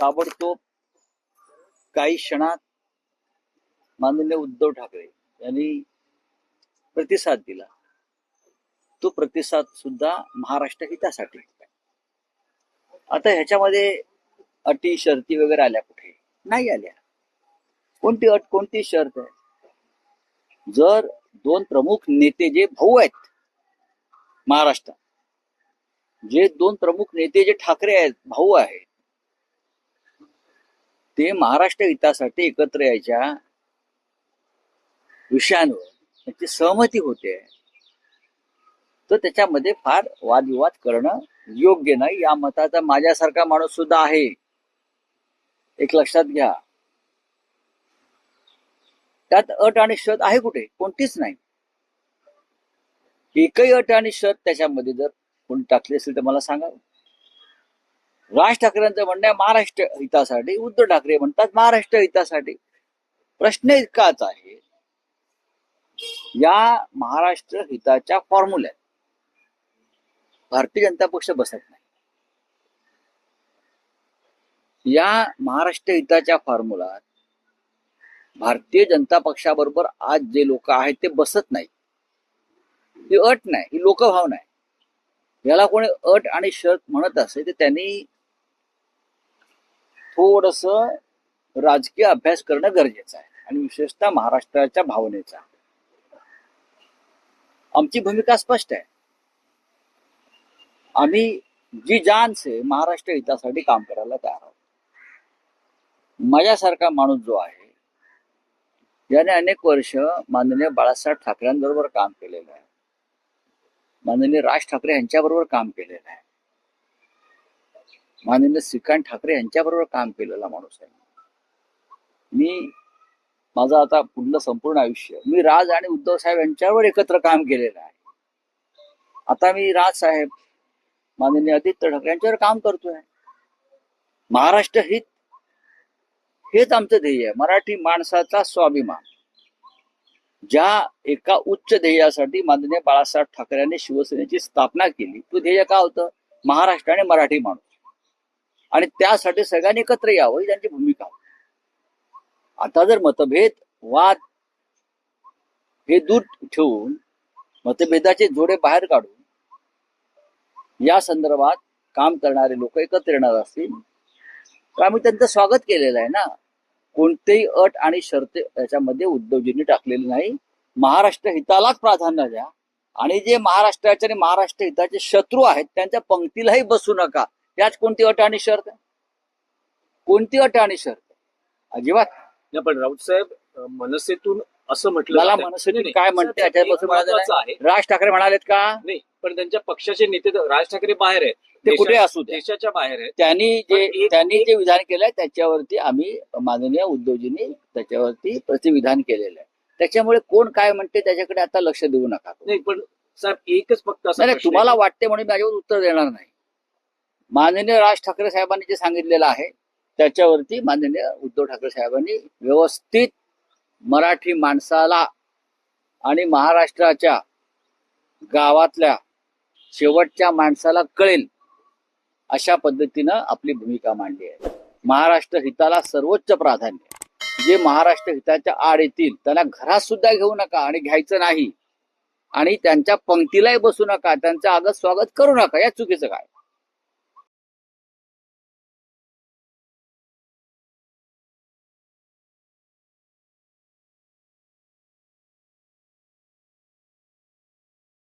ताबडतोब काही क्षणात माननीय उद्धव ठाकरे यांनी प्रतिसाद दिला. तो प्रतिसाद सुद्धा महाराष्ट्र हितासाठी आता ह्याच्यामध्ये अटी शर्ती वगैरे आल्या कुठे? नाही आल्या. कोणती अट कोणती शर्त आहे? जर दोन प्रमुख नेते जे भाऊ आहेत महाराष्ट्रात जे दोन प्रमुख नेते जे ठाकरे आहेत भाऊ आहेत ते महाराष्ट्र हितासाठी एकत्र यायच्या विषयांवर त्यांची सहमती होते. तर त्याच्यामध्ये फार वादविवाद करणं योग्य नाही. या मताचा माझ्यासारखा माणूस सुद्धा आहे. एक लक्षात घ्या. त्यात अट आणि शत आहे कुठे? कोणतीच नाही. एकही अट आणि शत त्याच्यामध्ये जर कोणी टाकली असेल तर मला सांगा. राज ठाकरेंचं म्हणणं आहे महाराष्ट्र हितासाठी. उद्धव ठाकरे म्हणतात महाराष्ट्र हितासाठी. प्रश्न इतकाच आहे या महाराष्ट्र हिताच्या फॉर्म्युल्यात भारतीय जनता पक्ष बसत नाही. या महाराष्ट्र हिताच्या फॉर्म्युलात भारतीय जनता पक्षाबरोबर आज जे लोक आहेत ते बसत नाही ही अट नाही ही लोकभावना आहे. याला कोणी अट आणि शर्त म्हणत असेल तर त्यांनी थोडस राजकीय अभ्यास करणं गरजेचं आहे. आणि विशेषतः महाराष्ट्राच्या भावनेचा. आमची भूमिका स्पष्ट आहे. आम्ही जी जान से महाराष्ट्र हितासाठी काम करायला तयार आहोत. माझ्यासारखा माणूस जो आहे याने अनेक वर्ष माननीय बाळासाहेब ठाकरेंबरोबर काम केलेलं आहे. माननीय राज ठाकरे यांच्याबरोबर काम केलेलं आहे. माननीय श्रीकांत ठाकरे यांच्याबरोबर काम केलेला माणूस आहे. मी माझं आता पुढलं संपूर्ण आयुष्य मी राज आणि उद्धव साहेब यांच्यावर एकत्र काम केलेलं आहे. आता मी राज साहेब माननीय आदित्य ठाकरे यांच्यावर काम करतोय. महाराष्ट्र हित हेच आमचं ध्येय आहे. मराठी माणसाचा स्वाभिमान ज्या एका उच्च ध्येयासाठी माननीय बाळासाहेब ठाकरे यांनी शिवसेनेची स्थापना केली तो ध्येय का होतं? महाराष्ट्र आणि मराठी माणूस. आणि त्यासाठी सगळ्यांनी एकत्र यावं ही त्यांची भूमिका आता जर मतभेद वाद हे दूर ठेवून मतभेदाचे जोडे बाहेर काढून या संदर्भात काम करणारे लोक एकत्र येणार असतील तर आम्ही त्यांचं स्वागत केलेलं आहे ना. कोणतेही अट आणि शर्त याच्यामध्ये उद्धवजींनी टाकलेली नाही. महाराष्ट्र हितालाच प्राधान्य द्या. आणि जे महाराष्ट्राचे आणि महाराष्ट्र हिताचे शत्रू आहेत त्यांच्या पंक्तीलाही बसू नका. याच कोणती अट आणि शर्त? आहे कोणती अट आणि शर्त? आहे? अजिबात. नाही पण राऊत साहेब मनसेतून असं म्हटलं मला नाही. काय म्हणते एक याच्यापासून म्हणायचं महत्वाचं नाही. आहे. राज ठाकरे म्हणालेत का? नाही पण त्यांच्या पक्षाचे नेते राज ठाकरे बाहेर आहेत. ते कुठे असू देशाच्या बाहेर आहेत. त्यांनी जे त्यांनी जे विधान केलंय त्याच्यावरती आम्ही माननीय उद्धवजींनी त्याच्यावरती प्रतिविधान केलेलं आहे. त्याच्यामुळे कोण काय म्हणते त्याच्याकडे आता लक्ष देऊ नका. नाही पण साहेब एकच फक्त असं तुम्हाला वाटते म्हणून माझ्यावर उत्तर देणार नाही. माननीय राज ठाकरे साहेबांनी जे सांगितलेलं आहे त्याच्यावरती माननीय उद्धव ठाकरे साहेबांनी व्यवस्थित मराठी माणसाला आणि महाराष्ट्राच्या गावातल्या शेवटच्या माणसाला कळेल अशा पद्धतीनं आपली भूमिका मांडली आहे. महाराष्ट्र हिताला सर्वोच्च प्राधान्य जे महाराष्ट्र हिताच्या आड येतील त्यांना घरात सुद्धा घेऊ नका आणि घ्यायचं नाही. आणि त्यांच्या पंक्तीलाही बसू नका त्यांचं आगत स्वागत करू नका या चुकीचं काय?